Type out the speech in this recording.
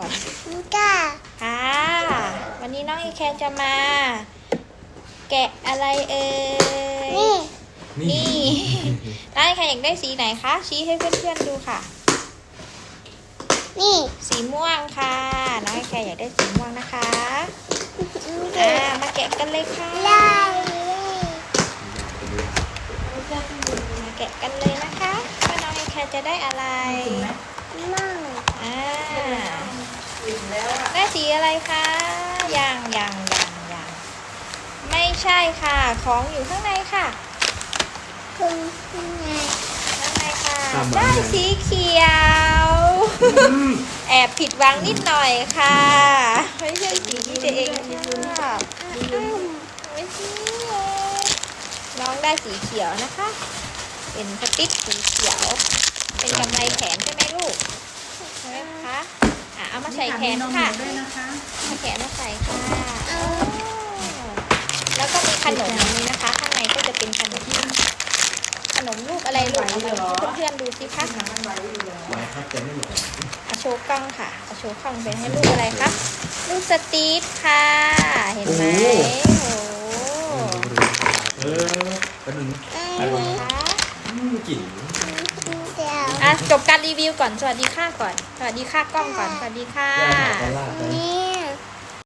ก่อนนี่ก้าค่ะ วันนี้น้องอีแคร์จะมา แกะอะไรเอ่ย นี่ นี่น้องอีแคร์อยากได้สีไหนคะ ชี้ให้เพื่อนๆดูค่ะ นี่ สีม่วงค่ะ น้องอีแคร์อยากได้สีม่วงนะคะเด็อ่ากมาแกะกันเลยค่ะไล่มาแกะกันเลยนะคะว่าน้องอีแคร์จะได้อะไรมั่งอ่าได้สี อะไรคะยังยังยังยังไม่ใช่ค่ะ ของอยู่ข้างในค่ะคุณยังไงข้างในค่ะ ตามมา ได้สีเขียว แอบผิดหวังนิดหน่อยค่ะ ไม่ใช่สีที่ตัวเองชอบไม่ใช่น้องได้สีเขียวนะคะ เป็นสติ๊กสีเขียว เป็นกำไรแขนใช่ไหมลูกใช่ไหมคะอ่ะเอามาใส่แขนค่ะด้วยนะคะเอาแขนมาใส่ค่ะโอ้แล้วก็มีขนมอันนี้นะคะ ข้างในก็จะเป็นขนม ขนมลูกอะไรลูกเอามาให้เพื่อนๆดูสิคะไว้ครับแต่ไม่หมดเอาโชว์กล้องค่ะเอาโชว์กล้องเป็นให้ลูกอะไรคะลูกสตีฟค่ะ เห็นไหมโอ้เออก็หนึ่งอันนี้คะกลิ่นเดี๋ยว อะจบการรีวิวก่อน สวัสดีค่ะก่อน สวัสดีค่ะกล้องก่อน สวัสดีค่ะย่าหาตลาดนะนี่